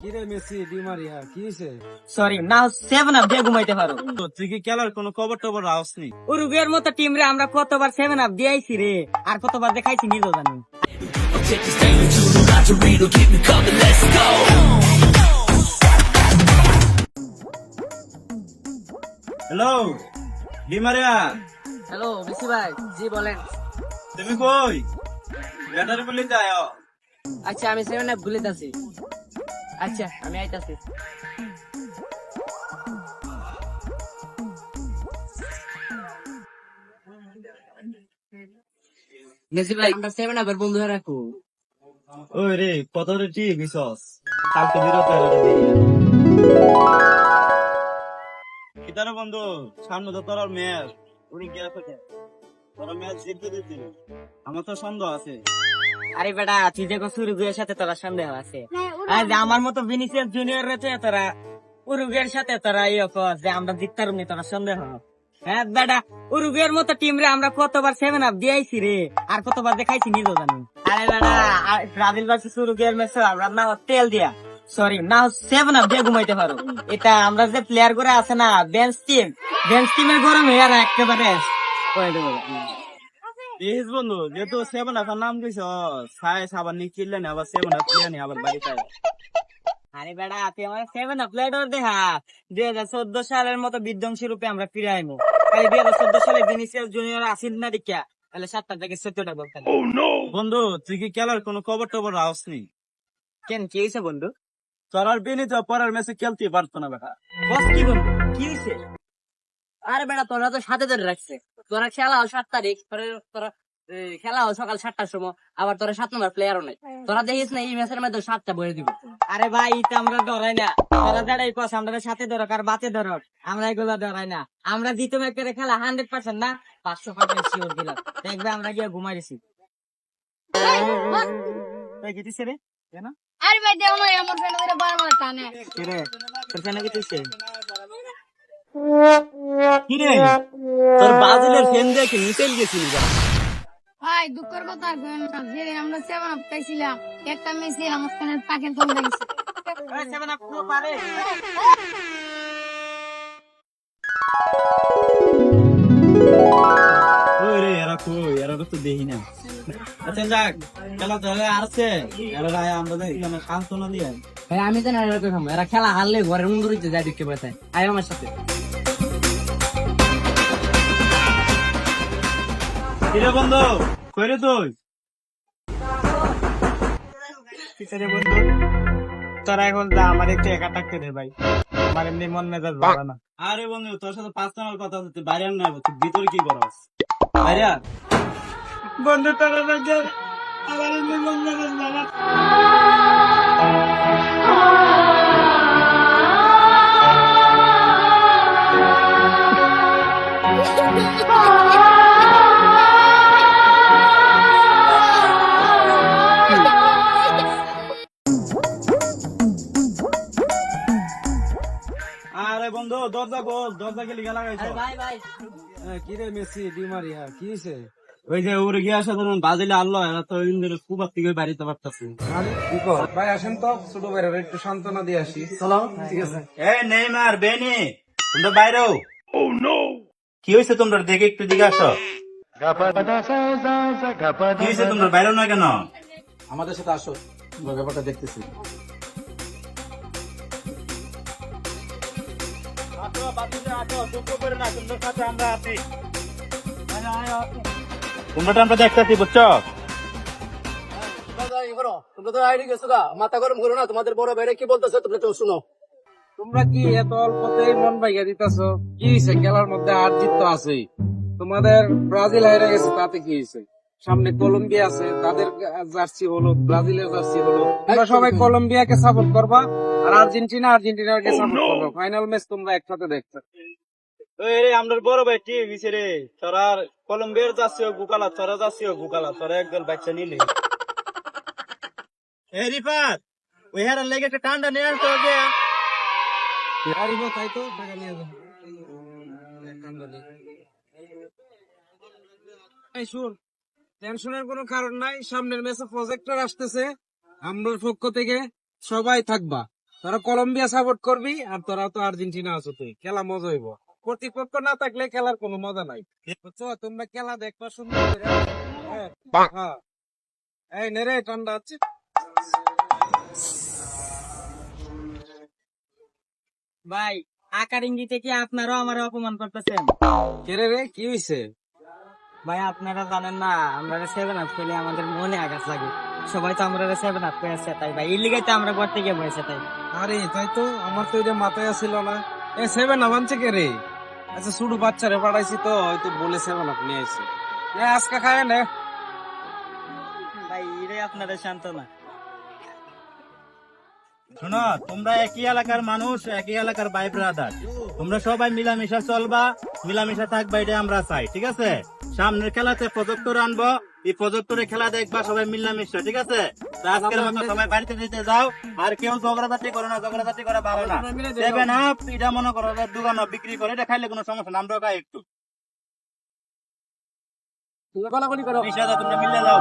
কিরে Messi Di Maria কি হয়েছে সরি না সেভেন আপ দিয়ে ঘুমাইতে পারো। তো তুই কি খেলার কোনো খবর টবর রাখস নি উরুগুয়ের মতো টিম রে আমরা কতবার সেভেন আপ দিয়েছি রে আর কতবার দেখাইছি নিজেও জানি হ্যালো ডিমারিয়া। হ্যালো বিসি ভাই জি বলেন। তুমি কই? ব্যাটারি বলি যায় আচ্ছা আমি সেভেন আপ ভুলে যাচ্ছি। আচ্ছা আমি আইতাছি। মেসি ভাই আমরা সেভেন আবার বন্ধু হয়ে রাখো ওই রে কত রে ঠিক বিশস কালকে বিরত কিতারে বন্ধু সামনে তো তোর ম্যাচ। উনি গেছে তোর ম্যাচ জিততে দিতি আমার তো সন্দেহ আছে। আরে বেটা তুই দেখো উরুগুয়ের সাথে তোরা সন্দেহ আছে। আর যে আমার মতো ভিনিসিয়াস জুনিয়র রয়েছে তোরা উরুগুয়ের সাথে তোরা ইয়ে কর যে আমরা জিততে পারব তোরা সন্দেহ হ্যাঁ বেটা উরুগুয়ের মতো টিম রে আমরা কতবার সেভেন আপ দিয়েছি রে আর কতবার দেখাইছি নিজেও জানি। আরে বেটা ব্রাজিল ভার্সেস উরুগুয়ের ম্যাচ আমরা না তেল দিয়া। সরি না সেভেন আপ দিয়ে ঘুমাইতে পারো। এটা আমরা যে প্লেয়ার করে আছে না বেঞ্চ টিম বেঞ্চ টিমের গরম হয়ে আর একেবারে করে দেবো দেখিস বন্ধু যেহেতু সেভেন আপ নাম কইছ সাই সাবান নি চিল্লেন আবার সেভেন আপ প্লেয়ার নি আবার বাড়িতে আরে বেড়া তুই আমার সেভেন আপলাইড দেখা দুই হাজার চোদ্দ সালের মতো বিধ্বংসী রূপে আমরা ফিরে আইমু তাই দুই হাজার চোদ্দ সালে ভিনিসিয়াস জুনিয়র আসিল না দেখা তাহলে সাতটা থেকে চোদ্দটা বলতেন বন্ধু তুই কি খেলার কোনো খবর টবর রাখস নি? কেন কি হয়েছে বন্ধু? তোর আর বিনি তো পরের ম্যাচে খেলতে পারতো না বেটা। বস কি বন্ধু? কি হয়েছে আরে বেড়া তোরা তো সাথে ধরে রাখছে। তোরা খেলা হল সাত তারিখ তোরা খেলা হল সকাল সাতটার সময় আবার তোরা সাত নম্বর প্লেয়ারও নাই। তোরা দেখিস না এই ম্যাচের মধ্যে সাতটা বয়ে দিব। আরে ভাই এটা আমরা ডরাই না। তোরা দাঁড়াই কস আমরা সাথে ধরক আর বাতে ধরক। আমরা এগুলো ডরাই না। আমরা জিতো ম্যাচ করে খেলা হান্ড্রেড পার্সেন্ট না পাঁচশো পার্সেন্ট শিওর দিলাম। দেখবে আমরা গিয়ে ঘুমাই দিছি তাই কি দিছে রে কেন? আরে ভাই দেও না আমার ফ্রেন্ড ধরে বারবার টানে। কি রে? তোর ফ্যানে কি? দিছে কি রে তোর ব্রাজিলের ফ্যান দেখে নিতেল গেছিলি ভাই দুঃখের কথা আর কইেন না। যে আমরা সেভেন আপ পাইছিলাম একটা মেসি আমার সেভেন আপ পুরো পারে। ওই রে এরা কই? এরা তো দেখি না। আচ্ছা যাক খেলা তো আসছে। এরা আমরা এখানে সান্ত্বনা দিয়ে। ভাই আমি তো না এরকম এরা খেলা হারলে ঘরের মুন্দুরিতে যায় দেখতে পাই আয় আমার সাথে। কিরে বন্ধু? কই রে তুই? কিসেরে বন্ধু? তোরা এখন যা আমার একটু একা থাকতে দে ভাই। আমার এমনি মন মেজাজ ভালো না। আরে বন্ধু তোর সাথে পাঁচ টাকার কথা হচ্ছে তুই বাইরে না তুই ভিতরে কি করস? বাইরে বন্ধু তোরা দেখে আমার এমনি মন মেজাজ ভালো আরে দরজা গোল দরজা গেলি গেলা গাইছ। ভাই ভাই। কিরে মেসি ডিমারিয়া কি হয়েছে ওই যে ওরে গিয়া সাধারণ বাজিলে আল্লাহ এরা তো ইন্দ্রের খুব থেকে বাড়িতে পারতাছে কি ভাই আসেন তো ছোট একটু সান্ত্বনা দিয়ে আসি। চলো ঠিক আছে। এই নেইমার বেনি তোমরা বাইরে ও নো কি হইছে তোমরা দেখে একটু দিকে আসো। কি হইছে তোমরা বাইরে না কেন? আমাদের সাথে আসো ব্যাপারটা দেখতেছি। তোমরা তো আমরা দেখতেছি বুঝছ? মাথা গরম করো না তোমাদের বড় ভাইরা কি বলতেছে তোমরা তো শুনো। তোমরা কি এত অল্পতেই মন ভাইয়া দিতেছো? কি হয়েছে খেলার মধ্যে আর জিত তো আছেই? তোমাদের ব্রাজিল হেরে গেছে তাতে কি হয়েছে সামনে কলম্বিয়া আছে তাদের জার্সি হলো ব্রাজিলের জার্সি হলো। তোমরা সবাই কলম্বিয়াকে সাপোর্ট করবা আর আর্জেন্টিনা আর্জেন্টিনাকে সাপোর্ট করবা। ফাইনাল ম্যাচ তোমরা একসাথে দেখতে। ওই রে আমরা বড় ভাই ঠিক হইছে রে। তোরা কলম্বিয়ার যাচ্ছি গুকালা তোরা যাচ্ছি গুকালা তোরা একদল বাচ্চা নিলি। এ রিফাত ওই হারার লেগে একটা ঠান্ডা নিয়ে আসতে হবে। হারিব তাই তো? টাকা নিয়ে যাও এই শুন টেনশনের কোনো কারণ নাই সামনের ম্যাচে প্রজেক্টর আসতেছে আমরার পক্ষ থেকে সবাই থাকবা। তোরা কলম্বিয়া সাপোর্ট করবি আর তোরা তো আর্জেন্টিনা আছো তুই খেলা মজা হইব। প্রতিপক্ষ না থাকলে খেলার কোনো মজা নাই। বুঝছ? তোমরা খেলা দেখবা সুন্দর করে। হ্যাঁ, হ্যাঁ। এই নেরে ঠান্ডা আছে? ভাই আকার ইঙ্গিতে কি আপনারাও আমার অপমান করতেছেন? কেরে রে কি হইছে? ভাই আপনারা জানেন না আমরা সেভেন আপ খেলে আমাদের মনে আঘাত লাগে। সবাই তো আমরা সেভেন আপ পেয়েছে তাই ভাই ইলিগাই তো আমরা ঘর থেকে বসে তাই। আরে তাই তো আমার তো এটা মাথায় আসছিল না। এ সেভেন আপ আনছে কে রে? আচ্ছা শুধু বাচ্চারে পাঠাইছি তো হয়তো বলে সেভেন আপ নিয়ে আসছে আজকে খায় না। ভাই এরে আপনাদের সান্ত্বনা। শোনো তোমরা একই এলাকার মানুষ একই এলাকার ভাই ব্রাদার তোমরা সবাই মিলামিশা চলবা মিলামিশা থাকবা এটা আমরা চাই ঠিক আছে? সামনের খেলাতে প্রজেক্টর আনব এই প্রজেক্টরে খেলা দেখবা সবাই মিলামিশা ঠিক আছে? আজকের মতো সবাই বাড়িতে দিতে যাও আর কেউ ঝগড়াঝাটি করো না ঝগড়াঝাটি করা ভালো না। এটা মনে করো দোকানে বিক্রি করে এটা খাইলে কোনো সমস্যা না আমরাও খাই একটু। তুমি গলাগলি করো। নিশা তোমরা মিলে যাও।